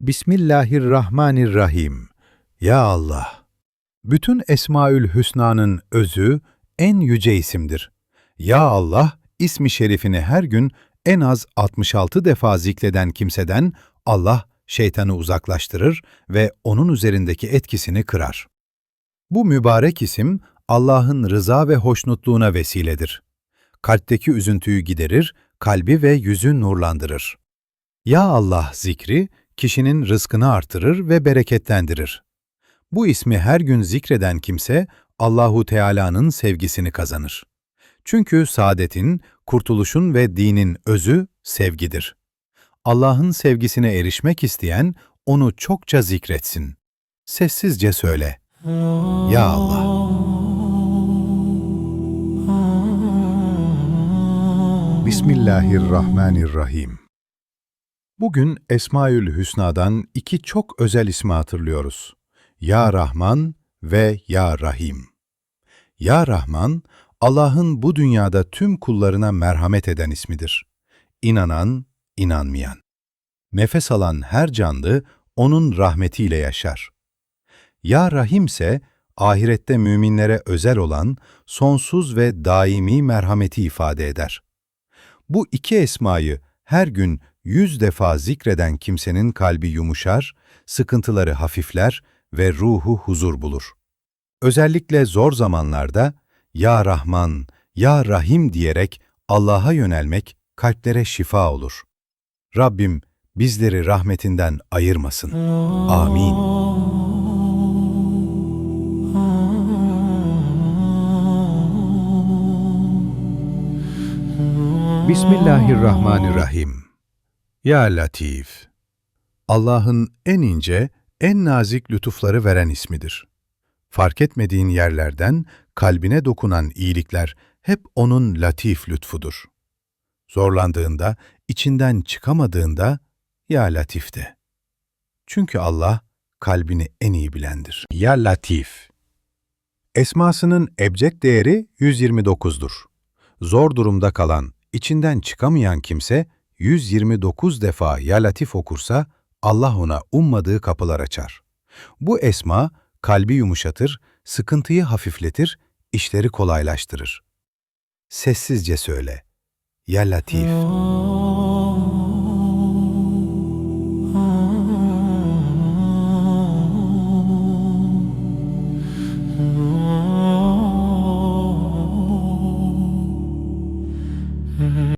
Bismillahirrahmanirrahim. Ya Allah! Bütün Esmaül Hüsna'nın özü en yüce isimdir. Ya Allah, ismi şerifini her gün en az 66 defa zikreden kimseden Allah şeytanı uzaklaştırır ve onun üzerindeki etkisini kırar. Bu mübarek isim Allah'ın rıza ve hoşnutluğuna vesiledir. Kalpteki üzüntüyü giderir, kalbi ve yüzü nurlandırır. Ya Allah zikri, kişinin rızkını artırır ve bereketlendirir. Bu ismi her gün zikreden kimse, Allahu Teala'nın sevgisini kazanır. Çünkü saadetin, kurtuluşun ve dinin özü sevgidir. Allah'ın sevgisine erişmek isteyen, onu çokça zikretsin. Sessizce söyle. Ya Allah! Bismillahirrahmanirrahim. Bugün Esmaül Hüsna'dan iki çok özel ismi hatırlıyoruz. Ya Rahman ve Ya Rahim. Ya Rahman, Allah'ın bu dünyada tüm kullarına merhamet eden ismidir. İnanan, inanmayan. Nefes alan her canlı onun rahmetiyle yaşar. Ya Rahim ise ahirette müminlere özel olan sonsuz ve daimi merhameti ifade eder. Bu iki esmayı her gün yüz defa zikreden kimsenin kalbi yumuşar, sıkıntıları hafifler ve ruhu huzur bulur. Özellikle zor zamanlarda Ya Rahman, Ya Rahim diyerek Allah'a yönelmek kalplere şifa olur. Rabbim bizleri rahmetinden ayırmasın. Amin. Bismillahirrahmanirrahim. Ya Latif. Allah'ın en ince, en nazik lütufları veren ismidir. Fark etmediğin yerlerden kalbine dokunan iyilikler hep onun latif lütfudur. Zorlandığında, içinden çıkamadığında Ya Latif de. Çünkü Allah kalbini en iyi bilendir. Ya Latif. Esmasının ebced değeri 129'dur. Zor durumda kalan, içinden çıkamayan kimse 129 defa Ya Latif okursa Allah ona ummadığı kapılar açar. Bu esma kalbi yumuşatır, sıkıntıyı hafifletir, işleri kolaylaştırır. Sessizce söyle. Ya Latif.